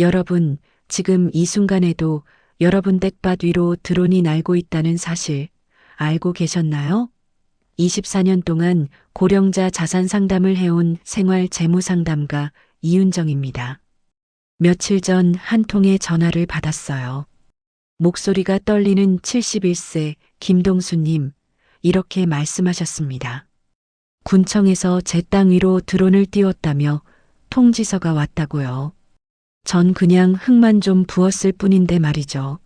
여러분, 지금 이 순간에도 여러분 댁밭 위로 드론이 날고 있다는 사실 알고 계셨나요? 24년 동안 고령자 자산 상담을 해온 생활 재무 상담가 이윤정입니다. 며칠 전 한 통의 전화를 받았어요. 목소리가 떨리는 71세 김동수님, 이렇게 말씀하셨습니다. 군청에서 제 땅 위로 드론을 띄웠다며 통지서가 왔다고요. 전 그냥 흙만 좀 부었을 뿐인데 말이죠.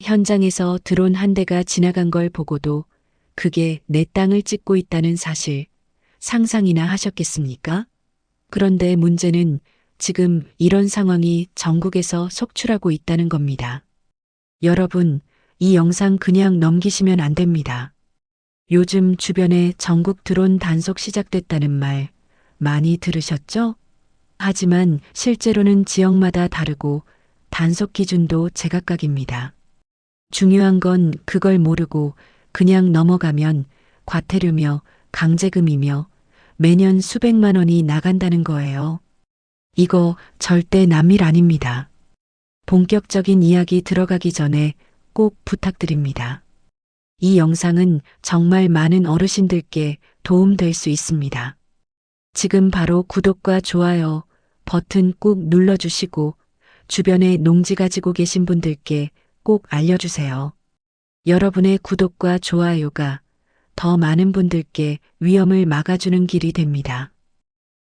현장에서 드론 한 대가 지나간 걸 보고도 그게 내 땅을 찍고 있다는 사실 상상이나 하셨겠습니까? 그런데 문제는 지금 이런 상황이 전국에서 속출하고 있다는 겁니다. 여러분, 이 영상 그냥 넘기시면 안 됩니다. 요즘 주변에 전국 드론 단속 시작됐다는 말 많이 들으셨죠? 하지만 실제로는 지역마다 다르고 단속 기준도 제각각입니다. 중요한 건 그걸 모르고 그냥 넘어가면 과태료며 강제금이며 매년 수백만 원이 나간다는 거예요. 이거 절대 남일 아닙니다. 본격적인 이야기 들어가기 전에 꼭 부탁드립니다. 이 영상은 정말 많은 어르신들께 도움될 수 있습니다. 지금 바로 구독과 좋아요 버튼 꾹 눌러주시고 주변에 농지 가지고 계신 분들께 꼭 알려주세요. 여러분의 구독과 좋아요가 더 많은 분들께 위험을 막아주는 길이 됩니다.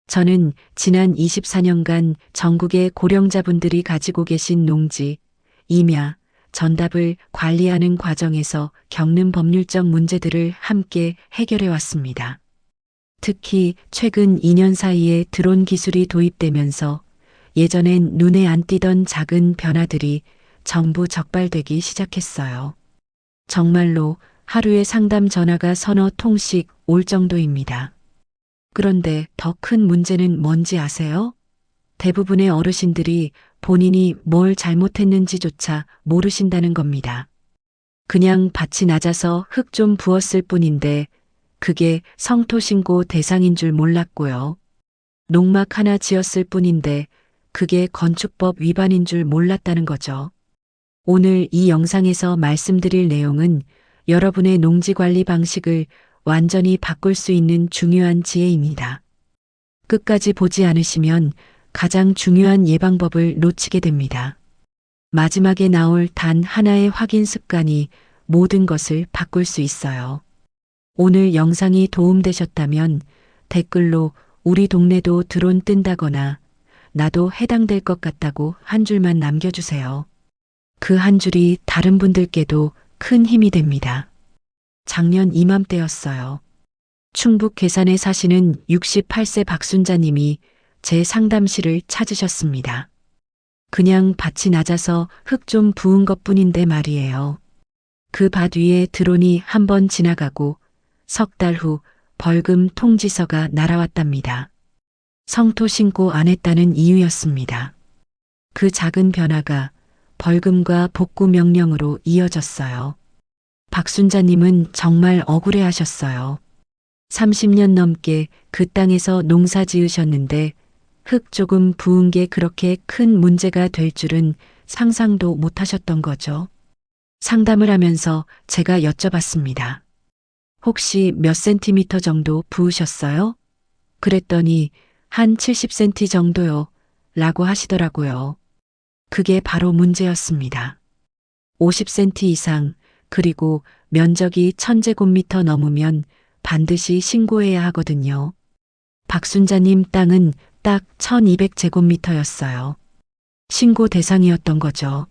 저는 지난 24년간 전국의 고령자분들이 가지고 계신 농지, 임야, 전답을 관리하는 과정에서 겪는 법률적 문제들을 함께 해결해 왔습니다. 특히 최근 2년 사이에 드론 기술이 도입되면서 예전엔 눈에 안 띄던 작은 변화들이 전부 적발되기 시작했어요. 정말로 하루에 상담 전화가 서너 통씩 올 정도입니다. 그런데 더 큰 문제는 뭔지 아세요? 대부분의 어르신들이 본인이 뭘 잘못했는지조차 모르신다는 겁니다. 그냥 밭이 낮아서 흙 좀 부었을 뿐인데 그게 성토신고 대상인 줄 몰랐고요. 농막 하나 지었을 뿐인데 그게 건축법 위반인 줄 몰랐다는 거죠. 오늘 이 영상에서 말씀드릴 내용은 여러분의 농지 관리 방식을 완전히 바꿀 수 있는 중요한 지혜입니다. 끝까지 보지 않으시면 가장 중요한 예방법을 놓치게 됩니다. 마지막에 나올 단 하나의 확인 습관이 모든 것을 바꿀 수 있어요. 오늘 영상이 도움되셨다면 댓글로 우리 동네도 드론 뜬다거나 나도 해당될 것 같다고 한 줄만 남겨주세요. 그 한 줄이 다른 분들께도 큰 힘이 됩니다. 작년 이맘때였어요. 충북 괴산에 사시는 68세 박순자님이 제 상담실을 찾으셨습니다. 그냥 밭이 낮아서 흙 좀 부은 것 뿐인데 말이에요. 그 밭 위에 드론이 한 번 지나가고 석 달 후 벌금 통지서가 날아왔답니다. 성토 신고 안 했다는 이유였습니다. 그 작은 변화가 벌금과 복구 명령으로 이어졌어요. 박순자님은 정말 억울해 하셨어요. 30년 넘게 그 땅에서 농사 지으셨는데 흙 조금 부은 게 그렇게 큰 문제가 될 줄은 상상도 못 하셨던 거죠. 상담을 하면서 제가 여쭤봤습니다. 혹시 몇 센티미터 정도 부으셨어요? 그랬더니 한 70cm 정도요. 라고 하시더라고요. 그게 바로 문제였습니다. 50cm 이상, 그리고 면적이 1000제곱미터 넘으면 반드시 신고해야 하거든요. 박순자님 땅은 딱 1200제곱미터였어요. 신고 대상이었던 거죠.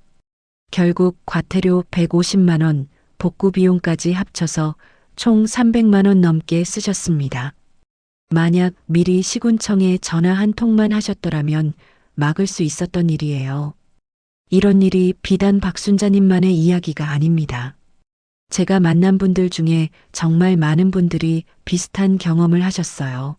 결국 과태료 150만원, 복구 비용까지 합쳐서 총 300만 원 넘게 쓰셨습니다. 만약 미리 시군청에 전화 한 통만 하셨더라면 막을 수 있었던 일이에요. 이런 일이 비단 박순자님만의 이야기가 아닙니다. 제가 만난 분들 중에 정말 많은 분들이 비슷한 경험을 하셨어요.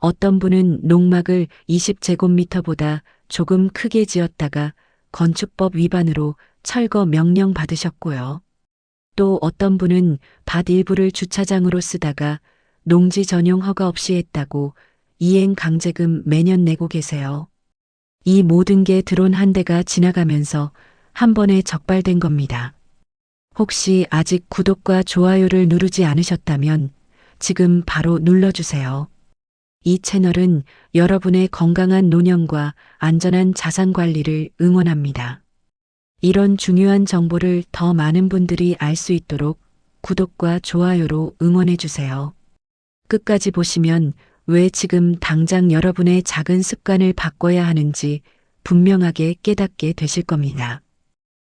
어떤 분은 농막을 20제곱미터보다 조금 크게 지었다가 건축법 위반으로 철거 명령 받으셨고요. 또 어떤 분은 밭 일부를 주차장으로 쓰다가 농지 전용 허가 없이 했다고 이행 강제금 매년 내고 계세요. 이 모든 게 드론 한 대가 지나가면서 한 번에 적발된 겁니다. 혹시 아직 구독과 좋아요를 누르지 않으셨다면 지금 바로 눌러주세요. 이 채널은 여러분의 건강한 노년과 안전한 자산 관리를 응원합니다. 이런 중요한 정보를 더 많은 분들이 알 수 있도록 구독과 좋아요로 응원해 주세요. 끝까지 보시면 왜 지금 당장 여러분의 작은 습관을 바꿔야 하는지 분명하게 깨닫게 되실 겁니다.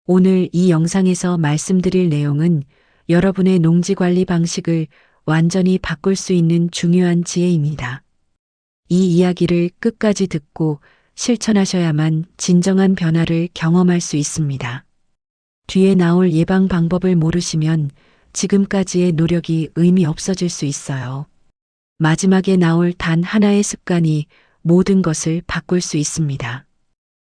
오늘 이 영상에서 말씀드릴 내용은 여러분의 농지 관리 방식을 완전히 바꿀 수 있는 중요한 지혜입니다. 이 이야기를 끝까지 듣고 실천하셔야만 진정한 변화를 경험할 수 있습니다. 뒤에 나올 예방 방법을 모르시면 지금까지의 노력이 의미 없어질 수 있어요. 마지막에 나올 단 하나의 습관이 모든 것을 바꿀 수 있습니다.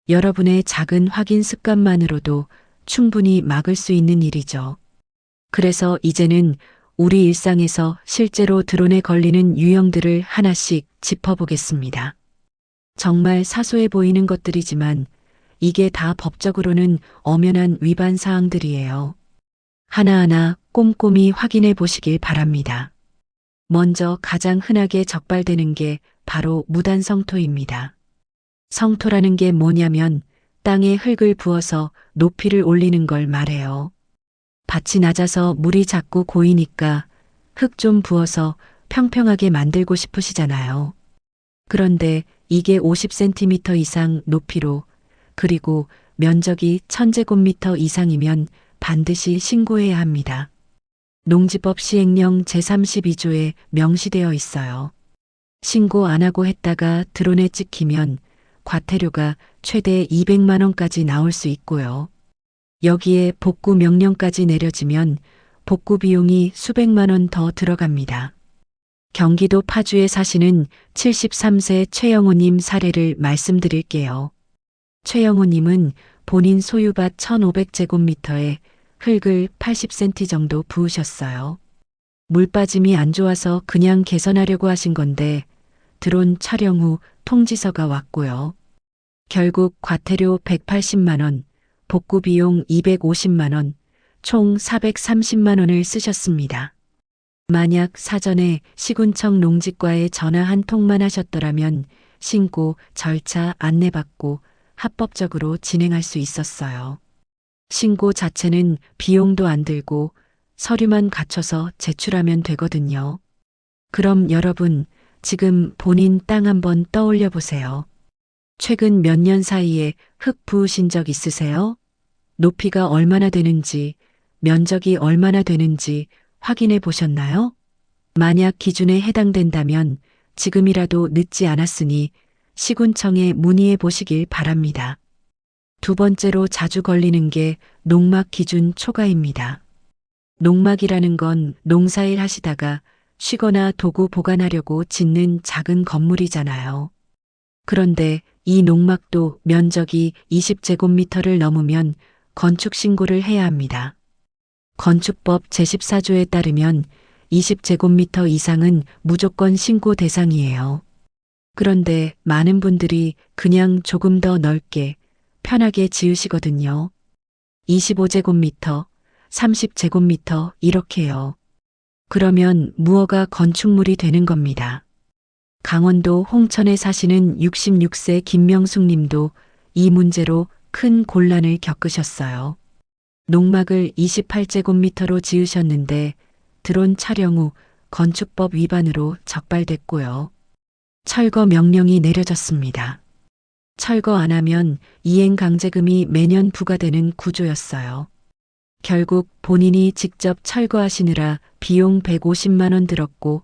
여러분의 작은 확인 습관만으로도 충분히 막을 수 있는 일이죠. 그래서 이제는 우리 일상에서 실제로 드론에 걸리는 유형들을 하나씩 짚어보겠습니다. 정말 사소해 보이는 것들이지만 이게 다 법적으로는 엄연한 위반 사항들이에요. 하나하나 꼼꼼히 확인해 보시길 바랍니다. 먼저 가장 흔하게 적발되는 게 바로 무단 성토입니다. 성토라는 게 뭐냐면 땅에 흙을 부어서 높이를 올리는 걸 말해요. 밭이 낮아서 물이 자꾸 고이니까 흙 좀 부어서 평평하게 만들고 싶으시잖아요. 그런데 이게 50cm 이상 높이로 그리고 면적이 1000제곱미터 이상이면 반드시 신고해야 합니다. 농지법 시행령 제32조에 명시되어 있어요. 신고 안 하고 했다가 드론에 찍히면 과태료가 최대 200만 원까지 나올 수 있고요. 여기에 복구 명령까지 내려지면 복구 비용이 수백만 원 더 들어갑니다. 경기도 파주에 사시는 73세 최영호님 사례를 말씀드릴게요. 최영호님은 본인 소유밭 1500제곱미터에 흙을 80cm 정도 부으셨어요. 물 빠짐이 안 좋아서 그냥 개선하려고 하신 건데 드론 촬영 후 통지서가 왔고요. 결국 과태료 180만원, 복구 비용 250만원, 총 430만 원을 쓰셨습니다. 만약 사전에 시군청 농지과에 전화 한 통만 하셨더라면 신고, 절차 안내받고 합법적으로 진행할 수 있었어요. 신고 자체는 비용도 안 들고 서류만 갖춰서 제출하면 되거든요. 그럼 여러분, 지금 본인 땅 한번 떠올려 보세요. 최근 몇 년 사이에 흙 부으신 적 있으세요? 높이가 얼마나 되는지, 면적이 얼마나 되는지 확인해 보셨나요? 만약 기준에 해당된다면 지금이라도 늦지 않았으니 시군청에 문의해 보시길 바랍니다. 두 번째로 자주 걸리는 게 농막 기준 초과입니다. 농막이라는 건 농사일 하시다가 쉬거나 도구 보관하려고 짓는 작은 건물이잖아요. 그런데 이 농막도 면적이 20제곱미터를 넘으면 건축 신고를 해야 합니다. 건축법 제14조에 따르면 20제곱미터 이상은 무조건 신고 대상이에요. 그런데 많은 분들이 그냥 조금 더 넓게 편하게 지으시거든요. 25제곱미터, 30제곱미터 이렇게요. 그러면 무허가 건축물이 되는 겁니다. 강원도 홍천에 사시는 66세 김명숙 님도 이 문제로 큰 곤란을 겪으셨어요. 농막을 28제곱미터로 지으셨는데 드론 촬영 후 건축법 위반으로 적발됐고요. 철거 명령이 내려졌습니다. 철거 안 하면 이행 강제금이 매년 부과되는 구조였어요. 결국 본인이 직접 철거하시느라 비용 150만 원 들었고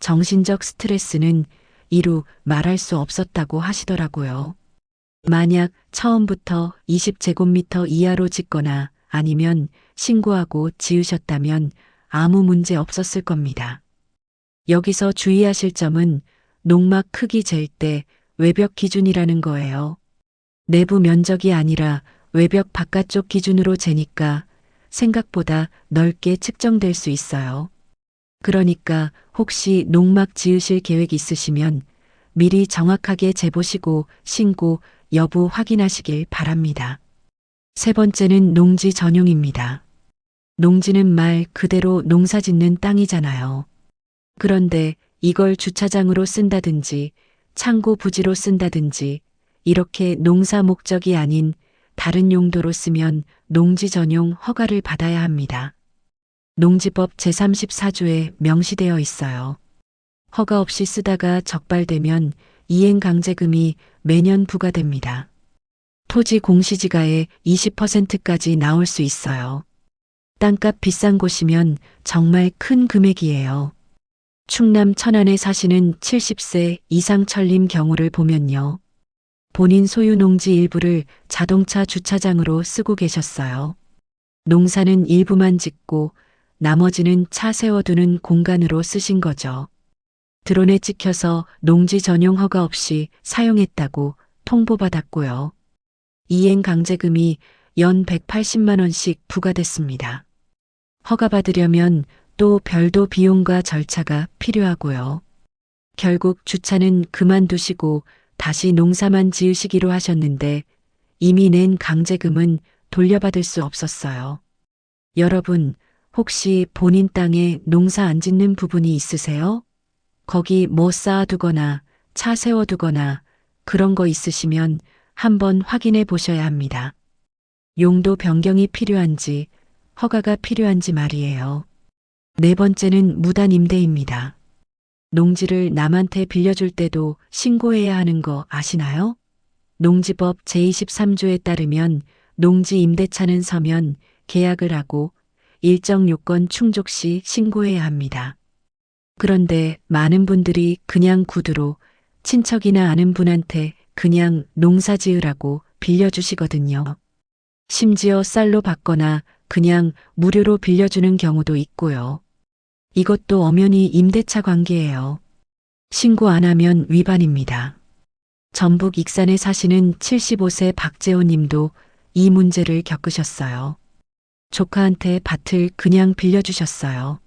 정신적 스트레스는 이루 말할 수 없었다고 하시더라고요. 만약 처음부터 20제곱미터 이하로 짓거나 아니면 신고하고 지으셨다면 아무 문제 없었을 겁니다. 여기서 주의하실 점은 농막 크기 잴 때 외벽 기준이라는 거예요. 내부 면적이 아니라 외벽 바깥쪽 기준으로 재니까 생각보다 넓게 측정될 수 있어요. 그러니까 혹시 농막 지으실 계획 있으시면 미리 정확하게 재보시고 신고, 여부 확인하시길 바랍니다. 세 번째는 농지 전용입니다. 농지는 말 그대로 농사 짓는 땅이잖아요. 그런데 이걸 주차장으로 쓴다든지 창고 부지로 쓴다든지 이렇게 농사 목적이 아닌 다른 용도로 쓰면 농지 전용 허가를 받아야 합니다. 농지법 제34조에 명시되어 있어요. 허가 없이 쓰다가 적발되면 이행강제금이 매년 부과됩니다. 토지 공시지가의 20%까지 나올 수 있어요. 땅값 비싼 곳이면 정말 큰 금액이에요. 충남 천안에 사시는 70세 이상 철님 경우를 보면요. 본인 소유 농지 일부를 자동차 주차장으로 쓰고 계셨어요. 농사는 일부만 짓고 나머지는 차 세워두는 공간으로 쓰신 거죠. 드론에 찍혀서 농지 전용 허가 없이 사용했다고 통보받았고요. 이행 강제금이 연 180만 원씩 부과됐습니다. 허가 받으려면 또 별도 비용과 절차가 필요하고요. 결국 주차는 그만두시고 다시 농사만 지으시기로 하셨는데 이미 낸 강제금은 돌려받을 수 없었어요. 여러분, 혹시 본인 땅에 농사 안 짓는 부분이 있으세요? 거기 뭐 쌓아두거나 차 세워두거나 그런 거 있으시면 한번 확인해 보셔야 합니다. 용도 변경이 필요한지 허가가 필요한지 말이에요. 네 번째는 무단 임대입니다. 농지를 남한테 빌려줄 때도 신고해야 하는 거 아시나요? 농지법 제23조에 따르면 농지 임대차는 서면 계약을 하고 일정 요건 충족 시 신고해야 합니다. 그런데 많은 분들이 그냥 구두로 친척이나 아는 분한테 그냥 농사 지으라고 빌려주시거든요. 심지어 쌀로 받거나 그냥 무료로 빌려주는 경우도 있고요. 이것도 엄연히 임대차 관계예요. 신고 안 하면 위반입니다. 전북 익산에 사시는 75세 박재호 님도 이 문제를 겪으셨어요. 조카한테 밭을 그냥 빌려주셨어요.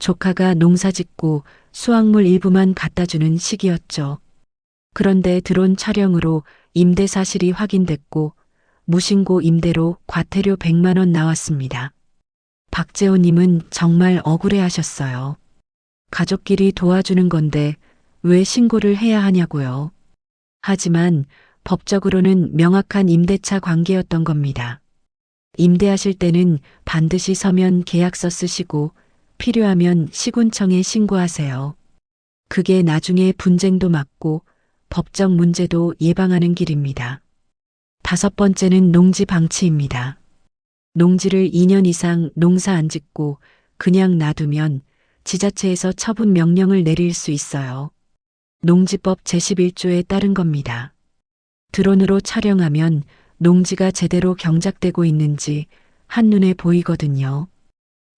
조카가 농사 짓고 수확물 일부만 갖다 주는 시기였죠. 그런데 드론 촬영으로 임대 사실이 확인됐고 무신고 임대로 과태료 100만 원 나왔습니다. 박재호 님은 정말 억울해 하셨어요. 가족끼리 도와주는 건데 왜 신고를 해야 하냐고요. 하지만 법적으로는 명확한 임대차 관계였던 겁니다. 임대하실 때는 반드시 서면 계약서 쓰시고 필요하면 시군청에 신고하세요. 그게 나중에 분쟁도 막고 법적 문제도 예방하는 길입니다. 다섯 번째는 농지 방치입니다. 농지를 2년 이상 농사 안 짓고 그냥 놔두면 지자체에서 처분 명령을 내릴 수 있어요. 농지법 제11조에 따른 겁니다. 드론으로 촬영하면 농지가 제대로 경작되고 있는지 한눈에 보이거든요.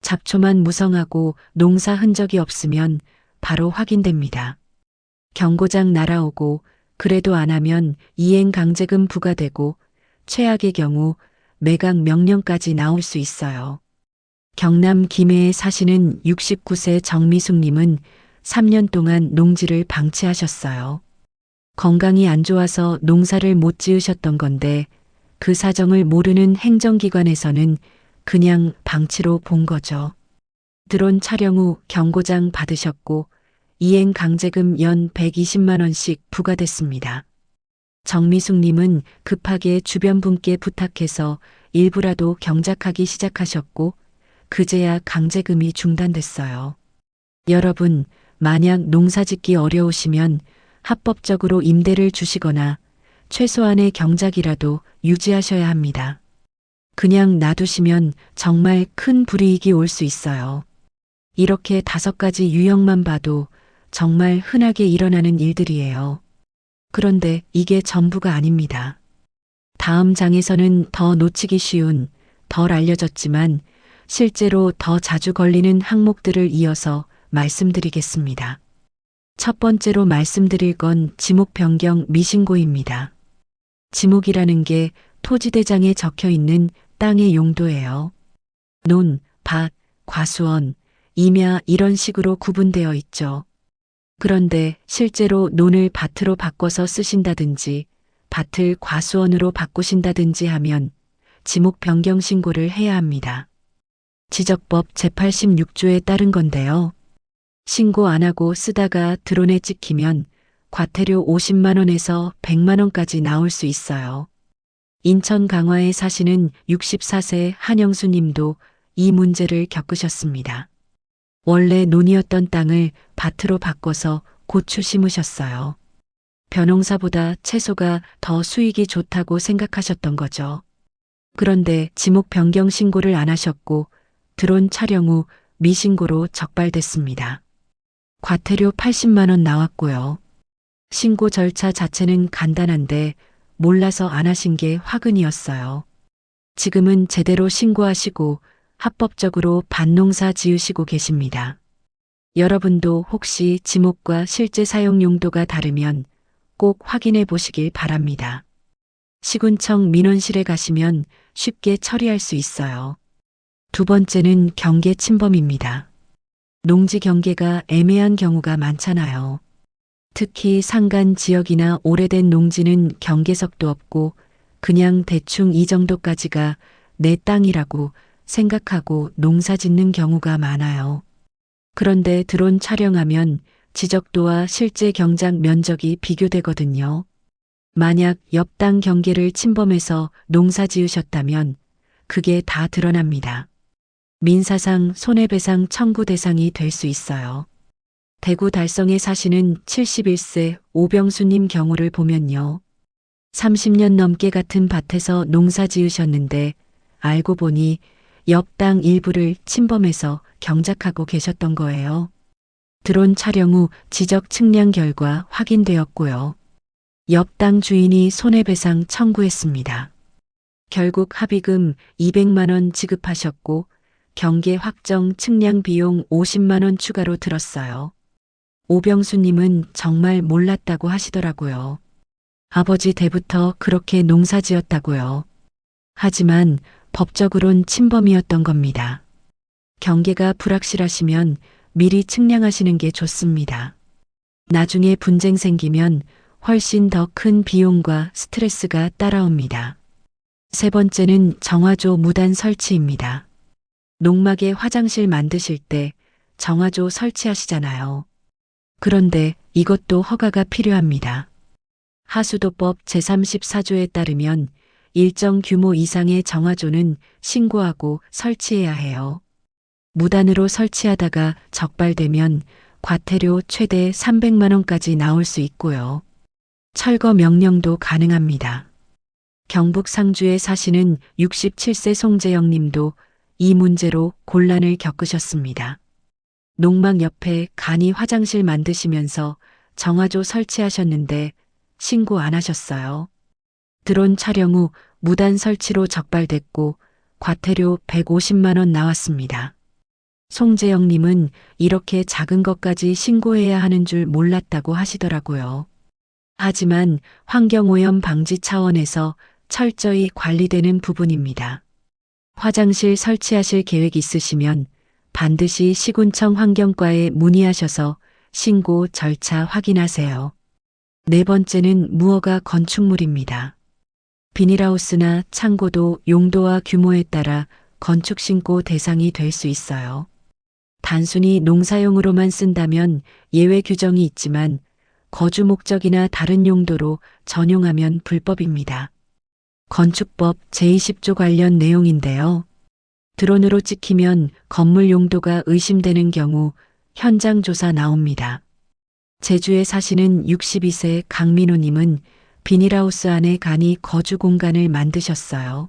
잡초만 무성하고 농사 흔적이 없으면 바로 확인됩니다. 경고장 날아오고 그래도 안 하면 이행 강제금 부과되고 최악의 경우 매각 명령까지 나올 수 있어요. 경남 김해에 사시는 69세 정미숙님은 3년 동안 농지를 방치하셨어요. 건강이 안 좋아서 농사를 못 지으셨던 건데 그 사정을 모르는 행정기관에서는 그냥 방치로 본 거죠. 드론 촬영 후 경고장 받으셨고 이행 강제금 연 120만 원씩 부과됐습니다. 정미숙님은 급하게 주변 분께 부탁해서 일부라도 경작하기 시작하셨고 그제야 강제금이 중단됐어요. 여러분, 만약 농사 짓기 어려우시면 합법적으로 임대를 주시거나 최소한의 경작이라도 유지하셔야 합니다. 그냥 놔두시면 정말 큰 불이익이 올 수 있어요. 이렇게 다섯 가지 유형만 봐도 정말 흔하게 일어나는 일들이에요. 그런데 이게 전부가 아닙니다. 다음 장에서는 더 놓치기 쉬운, 덜 알려졌지만 실제로 더 자주 걸리는 항목들을 이어서 말씀드리겠습니다. 첫 번째로 말씀드릴 건 지목 변경 미신고입니다. 지목이라는 게 토지대장에 적혀 있는 땅의 용도예요. 논, 밭, 과수원, 임야 이런 식으로 구분되어 있죠. 그런데 실제로 논을 밭으로 바꿔서 쓰신다든지 밭을 과수원으로 바꾸신다든지 하면 지목 변경 신고를 해야 합니다. 지적법 제86조에 따른 건데요. 신고 안 하고 쓰다가 드론에 찍히면 과태료 50만 원에서 100만 원까지 나올 수 있어요. 인천 강화에 사시는 64세 한영수 님도 이 문제를 겪으셨습니다. 원래 논이었던 땅을 밭으로 바꿔서 고추 심으셨어요. 벼농사보다 채소가 더 수익이 좋다고 생각하셨던 거죠. 그런데 지목 변경 신고를 안 하셨고 드론 촬영 후 미신고로 적발됐습니다. 과태료 80만 원 나왔고요. 신고 절차 자체는 간단한데 몰라서 안 하신 게 화근이었어요. 지금은 제대로 신고하시고 합법적으로 밭농사 지으시고 계십니다. 여러분도 혹시 지목과 실제 사용 용도가 다르면 꼭 확인해 보시길 바랍니다. 시군청 민원실에 가시면 쉽게 처리할 수 있어요. 두 번째는 경계 침범입니다. 농지 경계가 애매한 경우가 많잖아요. 특히 산간 지역이나 오래된 농지는 경계석도 없고 그냥 대충 이 정도까지가 내 땅이라고 생각하고 농사 짓는 경우가 많아요. 그런데 드론 촬영하면 지적도와 실제 경작 면적이 비교되거든요. 만약 옆 땅 경계를 침범해서 농사 지으셨다면 그게 다 드러납니다. 민사상 손해배상 청구 대상이 될 수 있어요. 대구 달성에 사시는 71세 오병수님 경우를 보면요. 30년 넘게 같은 밭에서 농사 지으셨는데 알고 보니 옆 땅 일부를 침범해서 경작하고 계셨던 거예요. 드론 촬영 후 지적 측량 결과 확인되었고요. 옆 땅 주인이 손해배상 청구했습니다. 결국 합의금 200만 원 지급하셨고 경계 확정 측량 비용 50만 원 추가로 들었어요. 오병수님은 정말 몰랐다고 하시더라고요. 아버지 때부터 그렇게 농사 지었다고요. 하지만 법적으론 침범이었던 겁니다. 경계가 불확실하시면 미리 측량하시는 게 좋습니다. 나중에 분쟁 생기면 훨씬 더 큰 비용과 스트레스가 따라옵니다. 세 번째는 정화조 무단 설치입니다. 농막에 화장실 만드실 때 정화조 설치하시잖아요. 그런데 이것도 허가가 필요합니다. 하수도법 제34조에 따르면 일정 규모 이상의 정화조는 신고하고 설치해야 해요. 무단으로 설치하다가 적발되면 과태료 최대 300만 원까지 나올 수 있고요. 철거 명령도 가능합니다. 경북 상주에 사시는 67세 송재영 님도 이 문제로 곤란을 겪으셨습니다. 농막 옆에 간이 화장실 만드시면서 정화조 설치하셨는데 신고 안 하셨어요. 드론 촬영 후 무단 설치로 적발됐고 과태료 150만 원 나왔습니다. 송재영 님은 이렇게 작은 것까지 신고해야 하는 줄 몰랐다고 하시더라고요. 하지만 환경오염 방지 차원에서 철저히 관리되는 부분입니다. 화장실 설치하실 계획 있으시면 반드시 시군청 환경과에 문의하셔서 신고 절차 확인하세요. 네 번째는 무허가 건축물입니다. 비닐하우스나 창고도 용도와 규모에 따라 건축 신고 대상이 될 수 있어요. 단순히 농사용으로만 쓴다면 예외 규정이 있지만 거주 목적이나 다른 용도로 전용하면 불법입니다. 건축법 제20조 관련 내용인데요. 드론으로 찍히면 건물 용도가 의심되는 경우 현장 조사 나옵니다. 제주에 사시는 62세 강민호님은 비닐하우스 안에 간이 거주 공간을 만드셨어요.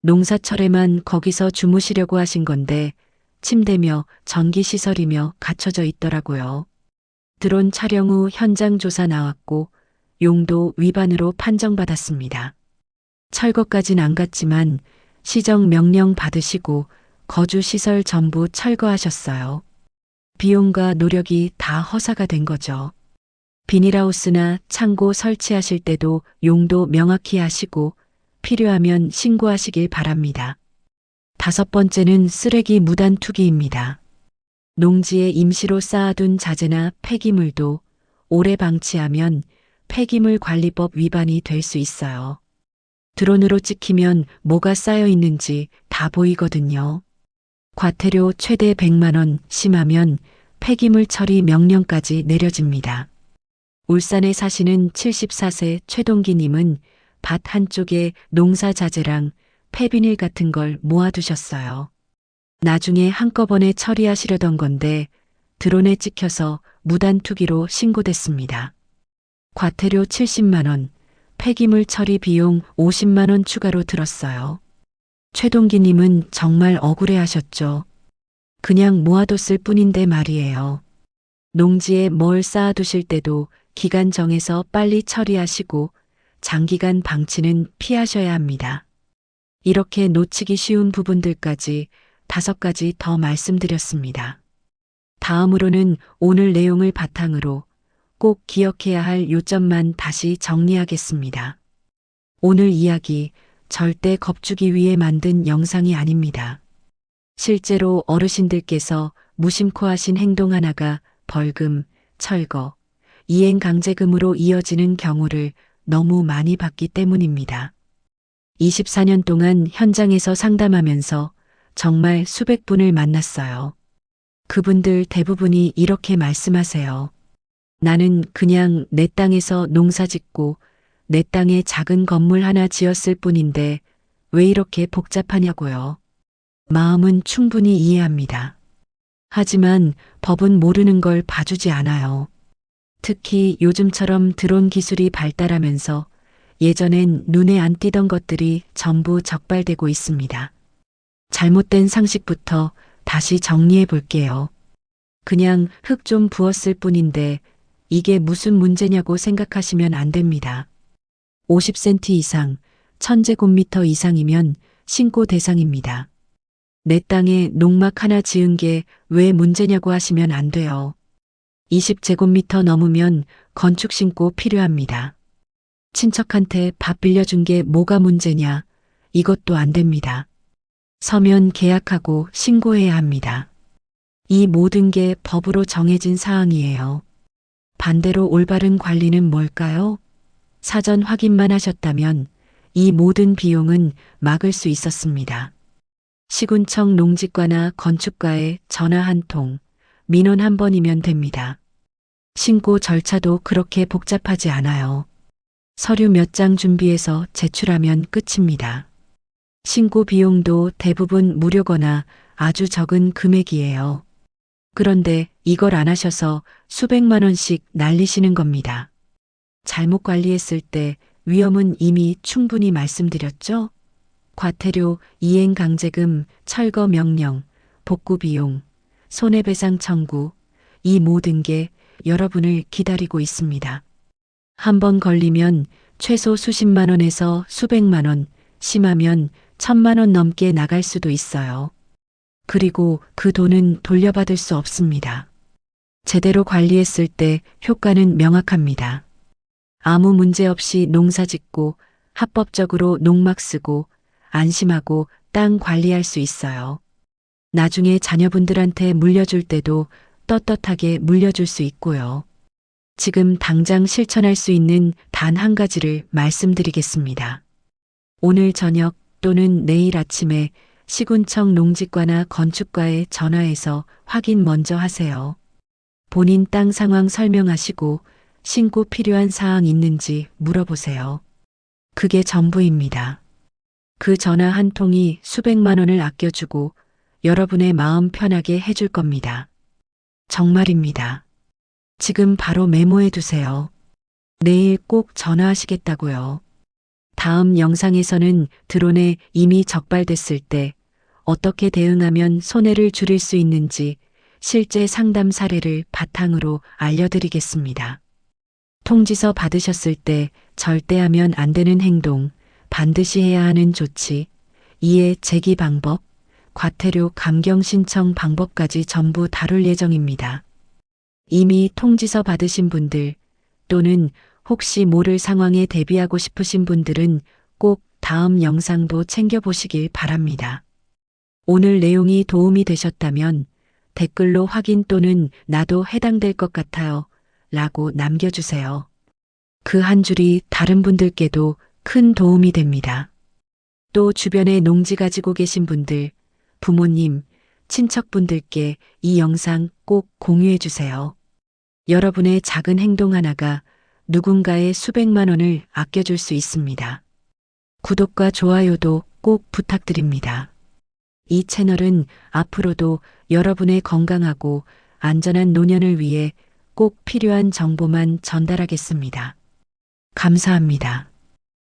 농사철에만 거기서 주무시려고 하신 건데 침대며 전기시설이며 갖춰져 있더라고요. 드론 촬영 후 현장 조사 나왔고 용도 위반으로 판정받았습니다. 철거까진 안 갔지만 시정 명령 받으시고 거주 시설 전부 철거하셨어요. 비용과 노력이 다 허사가 된 거죠. 비닐하우스나 창고 설치하실 때도 용도 명확히 하시고 필요하면 신고하시길 바랍니다. 다섯 번째는 쓰레기 무단 투기입니다. 농지에 임시로 쌓아둔 자재나 폐기물도 오래 방치하면 폐기물 관리법 위반이 될 수 있어요. 드론으로 찍히면 뭐가 쌓여 있는지 다 보이거든요. 과태료 최대 100만 원, 심하면 폐기물 처리 명령까지 내려집니다. 울산에 사시는 74세 최동기님은 밭 한쪽에 농사 자재랑 폐비닐 같은 걸 모아두셨어요. 나중에 한꺼번에 처리하시려던 건데 드론에 찍혀서 무단 투기로 신고됐습니다. 과태료 70만 원, 폐기물 처리 비용 50만 원 추가로 들었어요. 최동기님은 정말 억울해 하셨죠. 그냥 모아뒀을 뿐인데 말이에요. 농지에 뭘 쌓아두실 때도 기간 정해서 빨리 처리하시고 장기간 방치는 피하셔야 합니다. 이렇게 놓치기 쉬운 부분들까지 다섯 가지 더 말씀드렸습니다. 다음으로는 오늘 내용을 바탕으로 꼭 기억해야 할 요점만 다시 정리하겠습니다. 오늘 이야기 절대 겁주기 위해 만든 영상이 아닙니다. 실제로 어르신들께서 무심코 하신 행동 하나가 벌금, 철거, 이행 강제금으로 이어지는 경우를 너무 많이 봤기 때문입니다. 24년 동안 현장에서 상담하면서 정말 수백 분을 만났어요. 그분들 대부분이 이렇게 말씀하세요. 나는 그냥 내 땅에서 농사 짓고 내 땅에 작은 건물 하나 지었을 뿐인데 왜 이렇게 복잡하냐고요. 마음은 충분히 이해합니다. 하지만 법은 모르는 걸 봐주지 않아요. 특히 요즘처럼 드론 기술이 발달하면서 예전엔 눈에 안 띄던 것들이 전부 적발되고 있습니다. 잘못된 상식부터 다시 정리해 볼게요. 그냥 흙 좀 부었을 뿐인데 이게 무슨 문제냐고 생각하시면 안 됩니다. 50cm 이상, 1000제곱미터 이상이면 신고 대상입니다. 내 땅에 농막 하나 지은 게 왜 문제냐고 하시면 안 돼요. 20제곱미터 넘으면 건축 신고 필요합니다. 친척한테 밥 빌려준 게 뭐가 문제냐? 이것도 안 됩니다. 서면 계약하고 신고해야 합니다. 이 모든 게 법으로 정해진 사항이에요. 반대로 올바른 관리는 뭘까요? 사전 확인만 하셨다면 이 모든 비용은 막을 수 있었습니다. 시군청 농지과나 건축과에 전화 한 통, 민원 한 번이면 됩니다. 신고 절차도 그렇게 복잡하지 않아요. 서류 몇 장 준비해서 제출하면 끝입니다. 신고 비용도 대부분 무료거나 아주 적은 금액이에요. 그런데 이걸 안 하셔서 수백만 원씩 날리시는 겁니다. 잘못 관리했을 때 위험은 이미 충분히 말씀드렸죠? 과태료, 이행 강제금, 철거 명령, 복구 비용, 손해배상 청구, 이 모든 게 여러분을 기다리고 있습니다. 한 번 걸리면 최소 수십만 원에서 수백만 원, 심하면 천만 원 넘게 나갈 수도 있어요. 그리고 그 돈은 돌려받을 수 없습니다. 제대로 관리했을 때 효과는 명확합니다. 아무 문제 없이 농사 짓고 합법적으로 농막 쓰고 안심하고 땅 관리할 수 있어요. 나중에 자녀분들한테 물려줄 때도 떳떳하게 물려줄 수 있고요. 지금 당장 실천할 수 있는 단 한 가지를 말씀드리겠습니다. 오늘 저녁 또는 내일 아침에 시군청 농지과나 건축과에 전화해서 확인 먼저 하세요. 본인 땅 상황 설명하시고 신고 필요한 사항 있는지 물어보세요. 그게 전부입니다. 그 전화 한 통이 수백만 원을 아껴주고 여러분의 마음 편하게 해줄 겁니다. 정말입니다. 지금 바로 메모해 두세요. 내일 꼭 전화하시겠다고요. 다음 영상에서는 드론에 이미 적발됐을 때 어떻게 대응하면 손해를 줄일 수 있는지 실제 상담 사례를 바탕으로 알려드리겠습니다. 통지서 받으셨을 때 절대 하면 안 되는 행동, 반드시 해야 하는 조치, 이해 제기 방법, 과태료 감경 신청 방법까지 전부 다룰 예정입니다. 이미 통지서 받으신 분들 또는 혹시 모를 상황에 대비하고 싶으신 분들은 꼭 다음 영상도 챙겨보시길 바랍니다. 오늘 내용이 도움이 되셨다면 댓글로 확인 또는 나도 해당될 것 같아요 라고 남겨주세요. 그 한 줄이 다른 분들께도 큰 도움이 됩니다. 또 주변에 농지 가지고 계신 분들, 부모님, 친척분들께 이 영상 꼭 공유해 주세요. 여러분의 작은 행동 하나가 누군가의 수백만 원을 아껴줄 수 있습니다. 구독과 좋아요도 꼭 부탁드립니다. 이 채널은 앞으로도 여러분의 건강하고 안전한 노년을 위해 꼭 필요한 정보만 전달하겠습니다. 감사합니다.